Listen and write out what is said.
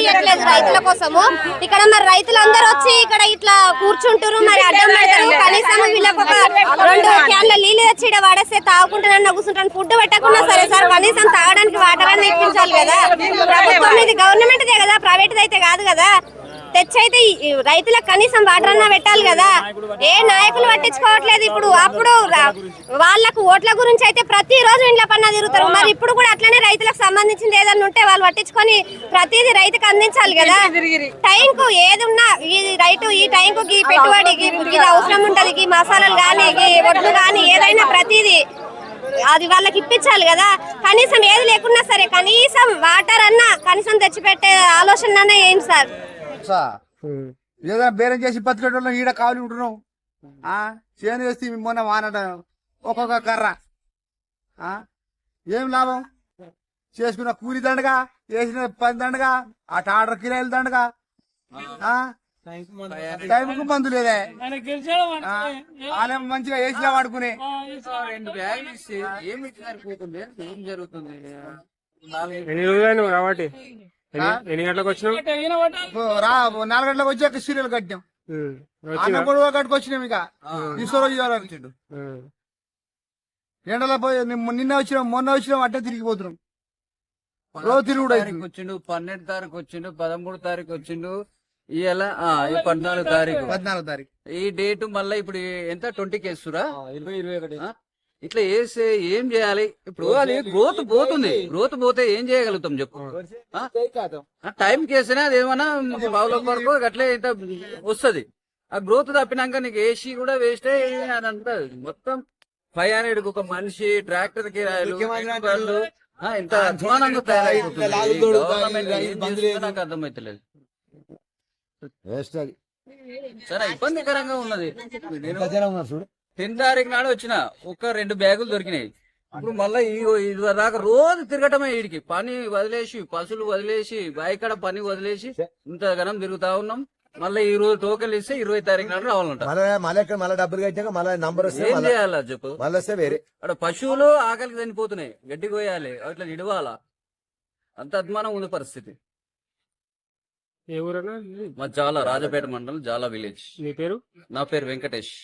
ఇవ్వట్లేదు రైతుల కోసము. ఇక్కడ మరి రైతులందరూ వచ్చి ఇక్కడ ఇట్లా కూర్చుంటారు మరి అడ్డం పెడతారు. కనీసం వీళ్ళకి ఒక రెండు క్యాన్ల నీళ్ళు తెచ్చి ఇక్కడ వాడేస్తే తాగుకుంటున్నాను కూర్చుంటాను ఫుడ్ పెట్టకుండా సరే సార్ కనీసం తాగడానికి వాటర్ అని ఇప్పించాలి కదా. ప్రభుత్వం ఇది గవర్నమెంట్ కదా ప్రైవేట్ అయితే కాదు కదా. తెచ్చైతే రైతులకు కనీసం వాటర్ అన్నా పెట్టాలి కదా. ఏ నాయకులు పట్టించుకోవట్లేదు ఇప్పుడు. అప్పుడు వాళ్ళకు ఓట్ల గురించి అయితే ప్రతి రోజు ఇంట్లో పన్న తిరుగుతారు. మరి ఇప్పుడు కూడా అట్లనే రైతులకు సంబంధించింది ఏదన్నా ఉంటే వాళ్ళు పట్టించుకొని ప్రతిదీ రైతుకు అందించాలి కదా. టైం కు ఏది ఉన్నా ఈ రైతు ఈ టైం కు ఈ ఇది అవసరం ఉంటది ఈ మసాలాలు కానీ ఒడ్లు కానీ ఏదైనా ప్రతిదీ అది వాళ్ళకి ఇప్పించాలి కదా. కనీసం ఏది లేకున్నా సరే కనీసం వాటర్ అన్నా కనీసం తెచ్చిపెట్టే ఆలోచన అన్నా ఏంటి సార్? ఏదైనా బేరం చేసి బతికేటోళ్ళం ఈడ కావాలి ఉంటున్నాం ఆ? చేను వేస్తే మొన్న వానట. ఒక్కొక్క కర్ర. ఆ? ఏం లాభం? చేసుకున్న కూలి దండగా వేసిన పని దండగా ఆ టాటర్ కిరాయిలు దండగా. ఆ? టైంకు మందు లేదే. ఆ, వాళ్ళేమో మంచిగా వేసినా వాడుకునే. రెండు బ్యాగులు ఇస్తే ఏమి జరుగుతుంది? ఎన్ని రోజులు కాబట్టి ఎన్ని గంటలకు వచ్చినావు? రా నాలుగు గంటలకు వచ్చాక సీరియల్ కట్టాం. అన్న వచ్చినా గొడవ కట్టుకొచ్చినాం ఇక ఈశ్వర వచ్చిండు. ఉమ్. ఎండలో పోయి నిన్న వచ్చినాం మొన్న వచ్చినాం అట్టే తిరిగిపోతున్నాం రోజు తిరుగుడు. వచ్చిండు పన్నెండు తారీఖు వచ్చిండు పదమూడు తారీఖు వచ్చిండు. ఇవాళ పద్నాలుగు తారీఖు. పద్నాలుగు తారీఖు. ఈ డేట్ మళ్ళీ ఇప్పుడు ఎంత? ట్వంటీకి వేస్తురా ఆ? ఇట్లా వేస్తే ఏం చేయాలి? ఇప్పుడు అది గ్రోత్ పోతుంది. గ్రోత్ పోతే ఏం చేయగలుగుతాం చెప్పు. టైం కేసినా అది ఏమన్నా బావుల కొరకు అట్లే ఇంత వస్తుంది. ఆ గ్రోత్ తప్పినాక నీకు ఏసీ కూడా వేస్తే అదంతా మొత్తం ఫైవ్ హండ్రెడ్ ఒక మనిషి ట్రాక్టర్ ఆ, ఇంత అధ్వానంగా తయారైపోతుంది నాకు అర్థమైతలేదు. చాలా ఇబ్బందికరంగా ఉన్నది. నేను టెన్ తారీఖు నాడు వచ్చిన ఒక రెండు బ్యాగులు దొరికినాయి. ఇప్పుడు మళ్ళీ ఇది దాకా రోజు తిరగటమే వీడికి పని వదిలేసి పసులు వదిలేసి బాయికాడ పని వదిలేసి ఇంత గనం తిరుగుతా ఉన్నాం. మళ్ళీ ఈ రోజు టోకెన్ ఇస్తే ఇరవై తారీఖు నాడు రావాలంట. మళ్ళీ మళ్ళీ ఇక్కడ మళ్ళీ డబ్బులు కట్టాక మళ్ళీ నంబర్ వస్తే ఏం మళ్ళీ చేయాలా చెప్పు? మళ్ళీ వస్తే వేరే. అక్కడ పశువులు ఆకలికి చనిపోతున్నాయి. గడ్డి కోయాలి అట్లా ఇడవాలా అంత అద్మానం ఉంది పరిస్థితి. ఏ ఊరన్నా? మా జాల రాజపేట మండలం జాల విలేజ్. నీ పేరు? నా పేరు వెంకటేష్.